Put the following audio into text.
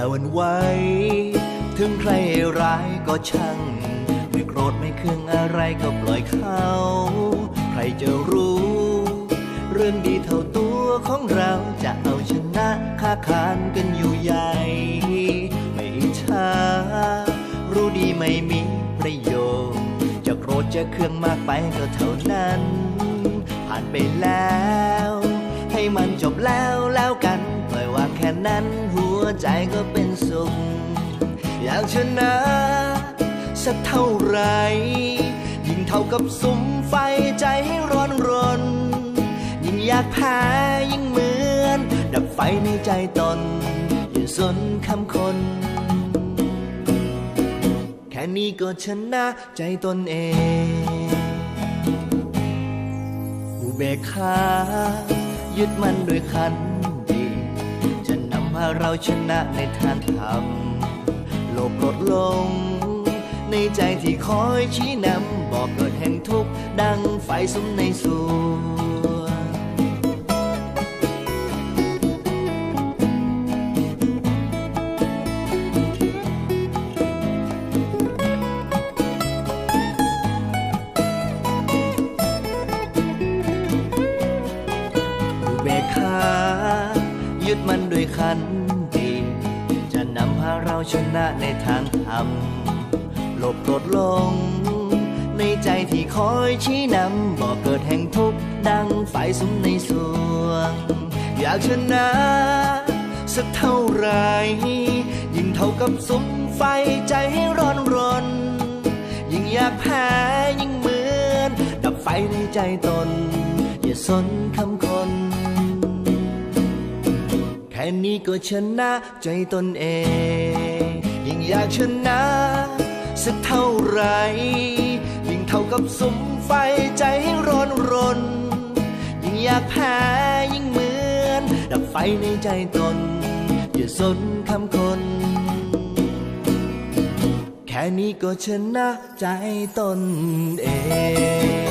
อย่าวันไหวถึงใครร้ายก็ช่าง ไม่โกรธไม่เคืองอะไรก็ปล่อยเขา ใครจะรู้ เรื่องดีเท่าตัวของเราจะเอาชนะค้าขานกันอยู่ใหญ่ ไม่อิจฉารู้ดีไม่มีประโยชน์ จะโกรธจะเคืองมากไปก็เท่านั้น ผ่านไปแล้ว ให้มันจบแล้วแล้วกัน ปล่อยวางแค่นั้นหัว ใจก็เป็นสุข อยากชนะ สักเท่าไร ยิ่งเท่ากับสุมไฟใจให้ร้อนรน ยิ่งอยากแพ้ยิ่งเหมือน ดับไฟในใจตน อย่าสนคำคน แค่นี้ก็ชนะใจตนเอง อุเบกขายึดมันด้วยขันาเราชนะในทางธรรม โลภโกรธหลง ในใจที่คอยชี้นำบอกเกิดแห่งทุกข์ดังไฟสุมในสวงอุเบกขา ยึดมันด้วยขันติจะนำพาเราชนะในทางธรรมโลภโกรธหลง ในใจที่คอยชี้นำบอกเกิดแห่งทุกข์ดังไฟสุมในสวง อยากชนะ สักเท่าไร ยิ่งเท่ากับสุมไฟใจให้ร้อนรน ยิ่งอยากแพ้ยิ่งเหมือน ดับไฟในใจตน อย่าสนคำคน ค่นี้ก็ชนะใจตนเอง ยิ่งอยากชนะ สักเท่าไหรยิ่งเท่ากับสุมไฟใจให้ร้อนรน ยิ่งอยากแพ้ยิ่งเหมือน ดับไฟในใจตน อย่าสนคำคน แค่นี้ก็ชนะใจตนเอง